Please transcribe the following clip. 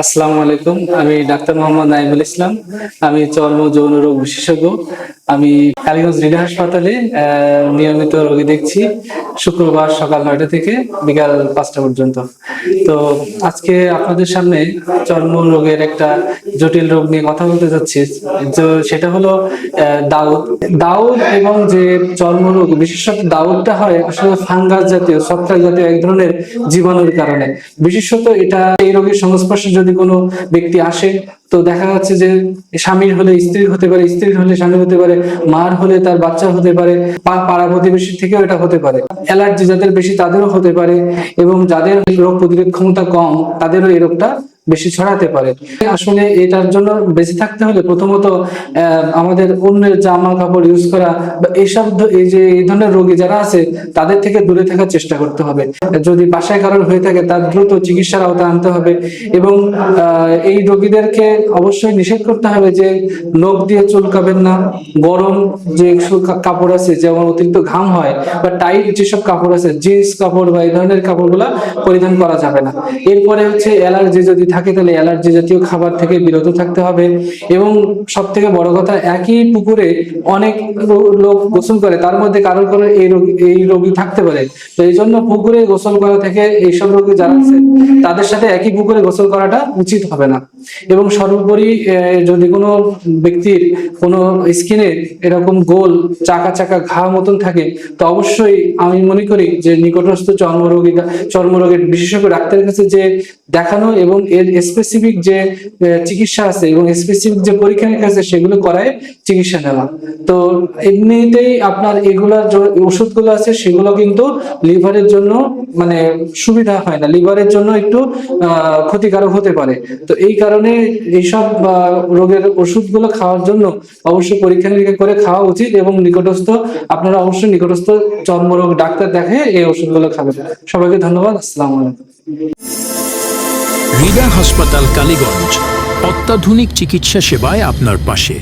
আসসালামু আলাইকুম, আমি ডাক্তার মোহাম্মদ নাইমুল ইসলাম। আমি চর্ম যৌন রোগ বিশেষজ্ঞ। আমি কালীগঞ্জ হৃদয় হাসপাতালে নিয়মিত রোগী দেখছি। শুক্রবার সকাল নয়টা থেকে বিকাল পাঁচটা পর্যন্ত। তো আজকে আপনাদের সামনে চর্ম রোগের একটা জটিল রোগ নিয়ে কথা বলতে যাচ্ছি। তো সেটা হলো দাউদ। দাউদ এবং যে চর্ম রোগ, বিশেষত দাউদটা হয় আসলে ফাঙ্গাস জাতীয়, ছত্রাক জাতীয় এক ধরনের জীবাণুর কারণে। বিশেষত এটা এই রোগের সংস্পর্শে যদি কোনো ব্যক্তি আসে, তো দেখা যাচ্ছে যে স্বামীর হলে স্ত্রী হতে পারে, স্ত্রীর হলে স্বামী হতে পারে, মার হলে তার বাচ্চা হতে পারে পাড়া প্রতিবেশী থেকেও এটা হতে পারে। অ্যালার্জি যাদের বেশি তাদেরও হতে পারে এবং যাদের রোগ প্রতিরোধ ক্ষমতা কম, তাদেরও এই রোগটা বেশি ছড়াতে পারে। আসলে এটার জন্য বেঁচে থাকতে হলে প্রথমত আমাদের অন্যের জামা কাপড় ইউজ করা বা এইসব এই যে, এই ধরনের রোগী যারা আছে, তাদের থেকে দূরে থাকার চেষ্টা করতে হবে। যদি বাসায় কারোর হয়ে থাকে, তার দ্রুত চিকিৎসার আওতায় আনতে হবে এবং এই রোগীদেরকে অবশ্যই নিষেধ করতে হবে যে, নখ দিয়ে চুলকাবেন না। গরম যে কাপড় আছে, যেমন অতিরিক্ত ঘাম হয় বা টাইট যেসব কাপড় আছে জিন্স কাপড় বা এই ধরনের কাপড়গুলা পরিধান করা যাবে না। এরপরে হচ্ছে অ্যালার্জি যদি থাকে তাহলে অ্যালার্জি জাতীয় খাবার থেকে বিরত থাকতে হবে। এবং সব থেকে বড় কথা, একই পুকুরে অনেক লোক গোসল করে, তার মধ্যে কারোর কারোর এই রোগী এই রোগী থাকতে পারে। তো এই জন্য পুকুরে গোসল করা থেকে এইসব রোগী যারা আছে, তাদের সাথে একই পুকুরে গোসল করাটা উচিত হবে না। এবং সর্বোপরি যদি কোনো ব্যক্তির কোনো স্কিনে এরকম গোল, চাকা চাকা ঘা মতন থাকে, তো অবশ্যই আমি মনে করি যে নিকটস্থ চর্মরোগী চর্মরোগের বিশেষজ্ঞ, ডাক্তারের কাছে যে দেখানো এবং এর স্পেসিফিক যে চিকিৎসা আছে এবং স্পেসিফিক যে পরীক্ষা নিরীক্ষা আছে সেগুলো করায় চিকিৎসা নেওয়া। তো এমনিতেই আপনার এগুলা যে ওষুধগুলো আছে সেগুলো কিন্তু লিভারের জন্য মানে সুবিধা হয় না। লিভারের জন্য একটু ক্ষতিকারক হতে পারে। তো এই কারণে এইসব রোগের ওষুধগুলো খাওয়ার জন্য অবশ্যই পরীক্ষা নিরীক্ষা করে খাওয়া উচিত এবং নিকটস্থ, আপনারা অবশ্যই নিকটস্থ চর্মরোগ ডাক্তার দেখে এই ওষুধগুলো খাবেন। সবাইকে ধন্যবাদ। আসসালামু আলাইকুম। হৃদয় হাসপাতাল কালীগঞ্জ অত্যাধুনিক চিকিৎসা সেবায় আপনার পাশে।